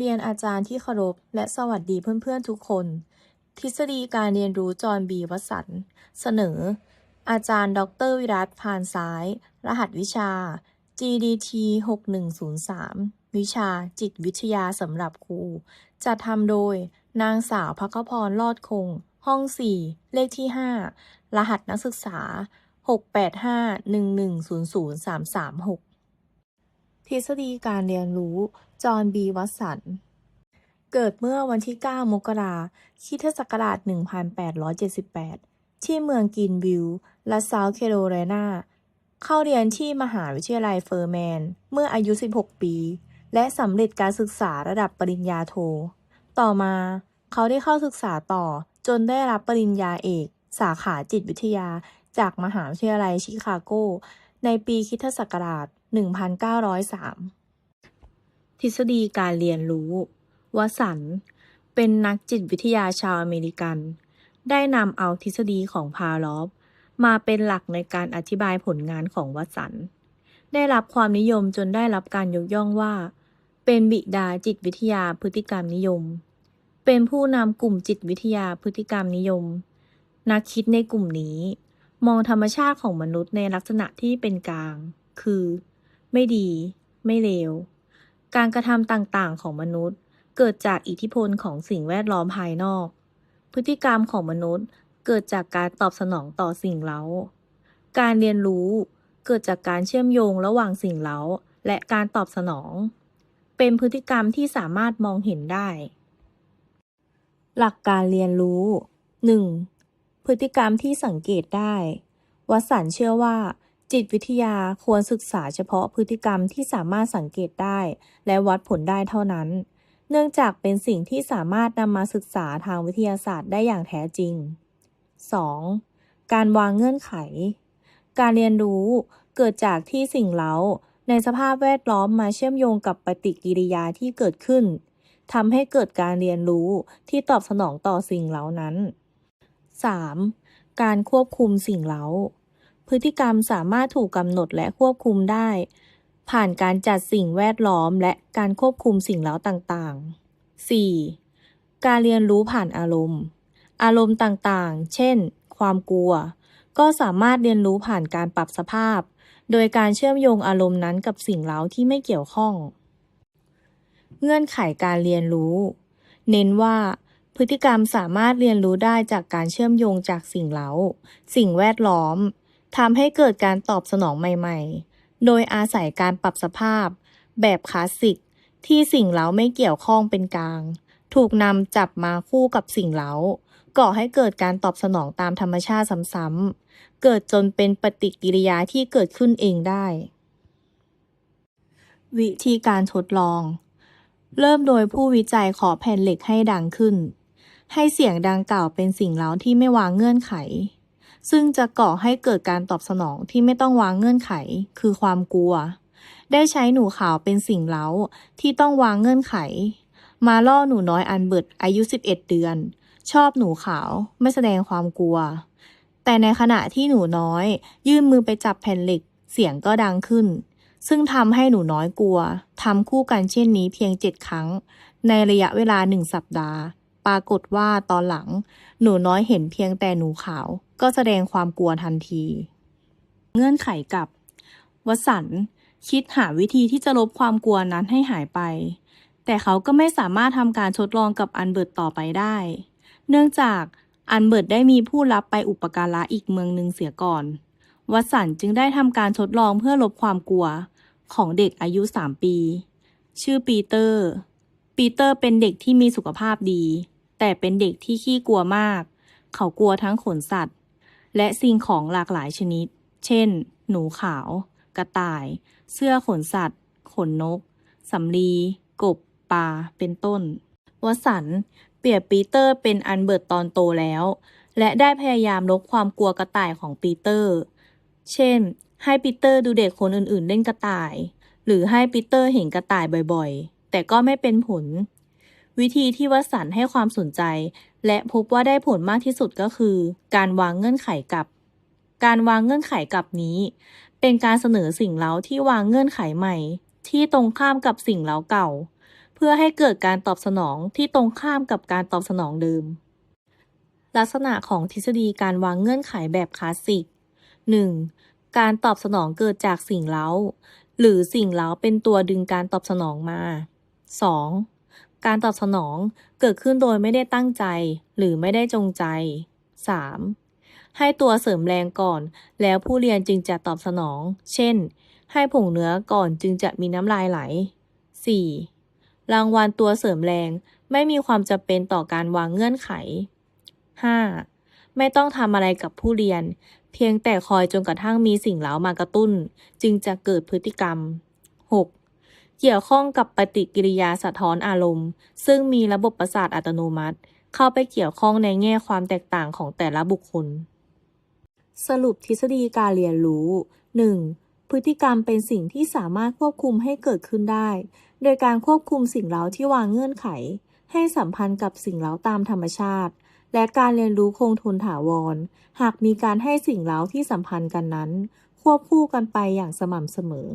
เรียนอาจารย์ที่เคารพและสวัสดีเพื่อนๆทุกคน ทฤษฎีการเรียนรู้จอห์นบีวสันต์เสนอ อาจารย์ดอกเตอรวิรัตพานซ้าย รหัสวิชา GDT 6103 วิชาจิตวิทยาสำหรับครู จัดทำโดย นางสาวพักพรลอดคง ห้อง 4 เลขที่ 5 รหัสนักศึกษา 68511003336 ทฤษฎีการเรียนรู้ จอห์นบีวัตสัน เกิดเมื่อวันที่ 9 มกราคมคริสตศักราช 1878 ที่เมืองกรีนวิลล์รัฐเซาท์แคโรไลนา เข้าเรียนที่มหาวิทยาลัยเฟอร์แมน เมื่ออายุ 16 ปี และสำเร็จการศึกษาระดับปริญญาโท ต่อมาเขาได้เข้าศึกษาต่อจนได้รับปริญญาเอก สาขาจิตวิทยาจากมหาวิทยาลัยชิคาโก ในปีคริสตศักราช 1903 ทฤษฎีการเรียนรู้ วสัน เป็นนักจิตวิทยาชาวอเมริกัน ได้นำเอาทฤษฎีของพาลอฟมาเป็นหลักในการอธิบายผลงานของวสัน ได้รับความนิยมจนได้รับการยกย่องว่า เป็นบิดาจิตวิทยาพฤติกรรมนิยม เป็นผู้นำกลุ่มจิตวิทยาพฤติกรรมนิยม นักคิดในกลุ่มนี้ มองธรรมชาติของมนุษย์ในลักษณะที่เป็นกลาง คือ ไม่ดี ไม่เลว การกระทำต่างๆ ของมนุษย์ เกิดจากอิทธิพลของสิ่งแวดล้อมภายนอก พฤติกรรมของมนุษย์ เกิดจากการตอบสนองต่อสิ่งเร้า การเรียนรู้เกิดจากการเชื่อมโยงระหว่างสิ่งเร้า และการตอบสนอง เป็นพฤติกรรมที่สามารถมองเห็นได้ หลักการเรียนรู้ 1. พฤติกรรมที่สังเกตได้วสันเชื่อว่า จิตวิทยาควรศึกษาเฉพาะพฤติกรรมที่สามารถสังเกตได้ และวัดผลได้เท่านั้น เนื่องจากเป็นสิ่งที่สามารถนำมาศึกษาทางวิทยาศาสตร์ได้อย่างแท้จริง 2. การวางเงื่อนไข การเรียนรู้เกิดจากที่สิ่งเร้าในสภาพแวดล้อมมาเชื่อมโยงกับปฏิกิริยาที่เกิดขึ้นทำให้เกิดการเรียนรู้ที่ตอบสนองต่อสิ่งเหล่านั้น 3. การควบคุมสิ่งเร้า พฤติกรรมสามารถถูกกำหนดและควบคุมได้ ผ่านการจัดสิ่งแวดล้อมและการควบคุมสิ่งเร้าต่างๆ 4. การเรียนรู้ผ่านอารมณ์ อารมณ์ต่างๆ เช่น ความกลัว ก็สามารถเรียนรู้ผ่านการปรับสภาพ โดยการเชื่อมโยงอารมณ์นั้นกับสิ่งเร้าที่ไม่เกี่ยวข้อง เงื่อนไขการเรียนรู้ เน้นว่าพฤติกรรมสามารถเรียนรู้ได้จากการเชื่อมโยงจากสิ่งเร้า สิ่งแวดล้อม ทำให้เกิดการตอบสนองใหม่ ๆ โดยอาศัยการปรับสภาพ แบบคลาสสิก ที่สิ่งเร้าไม่เกี่ยวข้องเป็นกลาง ถูกนำจับมาคู่กับสิ่งเร้าก่อให้เกิดการตอบสนองตามธรรมชาติซ้ำๆ เกิดจนเป็นปฏิกิริยาที่เกิดขึ้นเองได้ วิธีการทดลอง เริ่มโดยผู้วิจัยขอแผ่นเหล็กให้ดังขึ้น ให้เสียงดังกล่าวเป็นสิ่งเร้าที่ไม่วางเงื่อนไข ซึ่งจะก่อให้เกิดการตอบสนองที่ไม่ต้องวางเงื่อนไข คือความกลัว ได้ใช้หนูขาวเป็นสิ่งเร้าที่ต้องวางเงื่อนไข มาล่อหนูน้อยอันเบิร์ตอายุ 11 เดือน ชอบหนูขาวไม่แสดงความกลัว แต่ในขณะที่หนูน้อย ยื่นมือไปจับแผ่นเหล็ก เสียงก็ดังขึ้น ซึ่งทำให้หนูน้อยกลัวทำคู่กันเช่นนี้เพียง7ครั้ง ในระยะเวลาหนึ่งสัปดาห์ ปรากฏว่าตอนหลัง หนูน้อยเห็นเพียงแต่หนูขาว ก็แสดงความกลัวทันที เงื่อนไขกับวสันต์คิดหาวิธีที่จะลบความกลัวนั้นให้หายไป แต่เขาก็ไม่สามารถทำการทดลองกับอันเบิร์ตต่อไปได้ เนื่องจากอันเบิร์ตได้มีผู้รับไปอุปการะอีกเมืองหนึ่งเสียก่อนวัสันจึงได้ทำการทดลองเพื่อลบความกลัวของเด็กอายุ 3 ปี ชื่อปีเตอร์ ปีเตอร์เป็นเด็กที่มีสุขภาพดี แต่เป็นเด็กที่ขี้กลัวมาก เขากลัวทั้งขนสัตว์ และสิ่งของหลากหลายชนิด เช่น หนูขาว กระต่าย เสื้อขนสัตว์ ขนนก สำลี กบ ปลา เป็นต้น วสันเปรียบปีเตอร์เป็นอันเบิร์ตตอนโตแล้ว และได้พยายามลบความกลัวกระต่ายของปีเตอร์ เช่น ให้ปีเตอร์ดูเด็กคนอื่นๆ เล่นกระต่าย หรือให้ปีเตอร์เห็นกระต่ายบ่อยๆ แต่ก็ไม่เป็นผล วิธีที่วสันให้ความสนใจ และพบว่าได้ผลมากที่สุดก็คือ การวางเงื่อนไขกับ การวางเงื่อนไขกับนี้ เป็นการเสนอสิ่งเร้าที่วางเงื่อนไขใหม่ ที่ตรงข้ามกับสิ่งเร้าเก่า เพื่อให้เกิดการตอบสนองที่ตรงข้ามกับการตอบสนองเดิม ลักษณะของทฤษฎีการวางเงื่อนไขแบบคลาสสิก 1. การตอบสนองเกิดจากสิ่งเร้า หรือสิ่งเร้าเป็นตัวดึงการตอบสนองมา 2. การตอบสนองเกิดขึ้นโดยไม่ได้ตั้งใจ หรือไม่ได้จงใจ 3. ให้ตัวเสริมแรงก่อน แล้วผู้เรียนจึงจะตอบสนอง เช่น ให้ผงเนื้อก่อนจึงจะมีน้ำลายไหล 4. รางวัลตัวเสริมแรงไม่มีความจำเป็นต่อการวางเงื่อนไข 5. ไม่ต้องทำอะไรกับผู้เรียน เพียงแต่คอยจนกระทั่งมีสิ่งเร้ามากระตุ้น จึงจะเกิดพฤติกรรม 6. เกี่ยวข้องกับปฏิกิริยาสะท้อนอารมณ์ ซึ่งมีระบบประสาทอัตโนมัติ เข้าไปเกี่ยวข้องในแง่ความแตกต่างของแต่ละบุคคล สรุปทฤษฎีการเรียนรู้ 1. พฤติกรรมเป็นสิ่งที่สามารถควบคุมให้เกิดขึ้นได้ โดยการควบคุมสิ่งเร้าที่วางเงื่อนไข ให้สัมพันธ์กับสิ่งเร้าตามธรรมชาติ และการเรียนรู้คงทนถาวร หากมีการให้สิ่งเร้าที่สัมพันธ์กันนั้น ควบคู่กันไปอย่างสม่ำเสมอ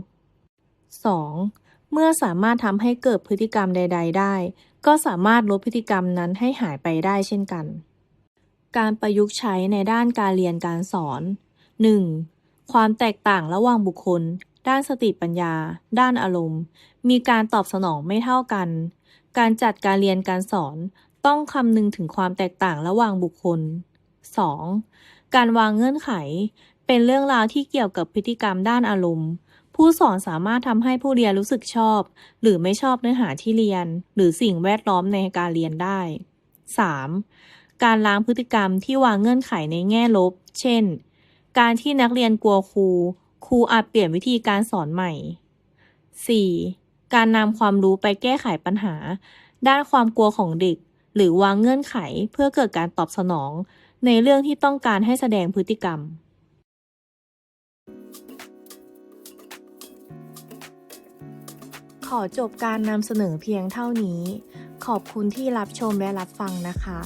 2. เมื่อสามารถทำให้เกิดพฤติกรรมใด ๆ ได้ ก็สามารถลดพฤติกรรมนั้นให้หายไปได้เช่นกัน การประยุกต์ใช้ในด้านการเรียนการสอน 1. ความแตกต่างระหว่างบุคคล ด้านสติปัญญา ด้านอารมณ์ มีการตอบสนองไม่เท่ากัน การจัดการเรียนการสอนต้องคำนึงถึงความแตกต่างระหว่างบุคคล 2. การวางเงื่อนไข เป็นเรื่องราวที่เกี่ยวกับพฤติกรรมด้านอารมณ์ ผู้สอนสามารถทำให้ผู้เรียนรู้สึกชอบ หรือไม่ชอบเนื้อหาที่เรียน หรือสิ่งแวดล้อมในการเรียนได้ 3. การล้างพฤติกรรมที่วางเงื่อนไขในแง่ลบ เช่น การที่นักเรียนกลัวครู ครูอาจเปลี่ยนวิธีการสอนใหม่ 4. การนำความรู้ไปแก้ไขปัญหา ด้านความกลัวของเด็ก หรือวางเงื่อนไขเพื่อเกิดการตอบสนอง ในเรื่องที่ต้องการให้แสดงพฤติกรรม ขอจบการนำเสนอเพียงเท่านี้ ขอบคุณที่รับชมและรับฟังนะคะ